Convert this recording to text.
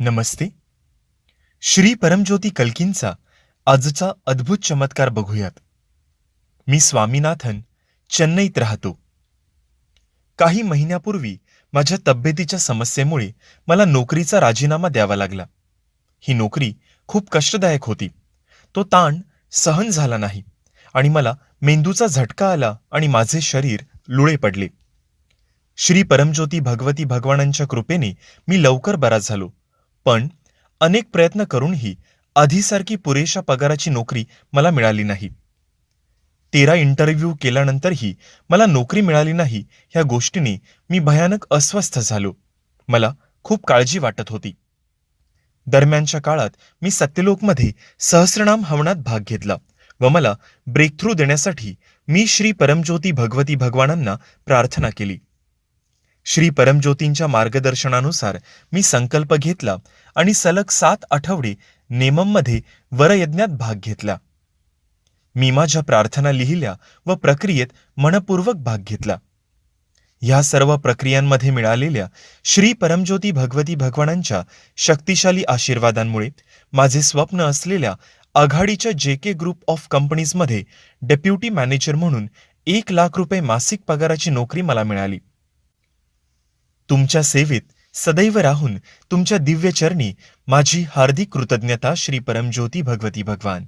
नमस्ते. श्री परमज्योती कल्कींचा आजचा अद्भुत चमत्कार बघूयात. मी स्वामीनाथन चेन्नईत राहतो. काही महिन्यापूर्वी माझ्या तब्येतीच्या समस्येमुळे मला नोकरीचा राजीनामा द्यावा लागला. ही नोकरी खूप कष्टदायक होती. तो ताण सहन झाला नाही आणि मला मेंदूचा झटका आला आणि माझे शरीर लुळे पडले. श्री परमज्योती भगवती भगवानांच्या कृपेने मी लवकर बरा झालो. पण अनेक प्रयत्न करूनही आधीसारखी पुरेशा पगाराची नोकरी मला मिळाली नाही. तेरा इंटरव्ह्यू केल्यानंतरही मला नोकरी मिळाली नाही ह्या गोष्टीने मी भयानक अस्वस्थ झालो. मला खूप काळजी वाटत होती. दरम्यानच्या काळात मी सत्यलोकमध्ये सहस्रनाम हवनात भाग घेतला व मला ब्रेकथ्रू देण्यासाठी मी श्री परमज्योती भगवती भगवानांना प्रार्थना केली. श्री परमज्योतींच्या मार्गदर्शनानुसार मी संकल्प घेतला आणि सलग सात आठवडे नेमममध्ये वरयज्ञात भाग घेतला. मी माझ्या प्रार्थना लिहिल्या व प्रक्रियेत मनपूर्वक भाग घेतला. ह्या सर्व प्रक्रियांमध्ये मिळालेल्या श्री परमज्योती भगवती भगवानांच्या शक्तिशाली आशीर्वादांमुळे माझे स्वप्न असलेल्या आघाडीच्या जे के ग्रुप ऑफ कंपनीजमध्ये डेप्युटी मॅनेजर म्हणून एक लाख रुपये मासिक पगाराची नोकरी मला मिळाली. तुमच्या सेवेत सदैव राहून तुमच्या दिव्य चरणी माझी हार्दिक कृतज्ञता श्री परमज्योती भगवती भगवान.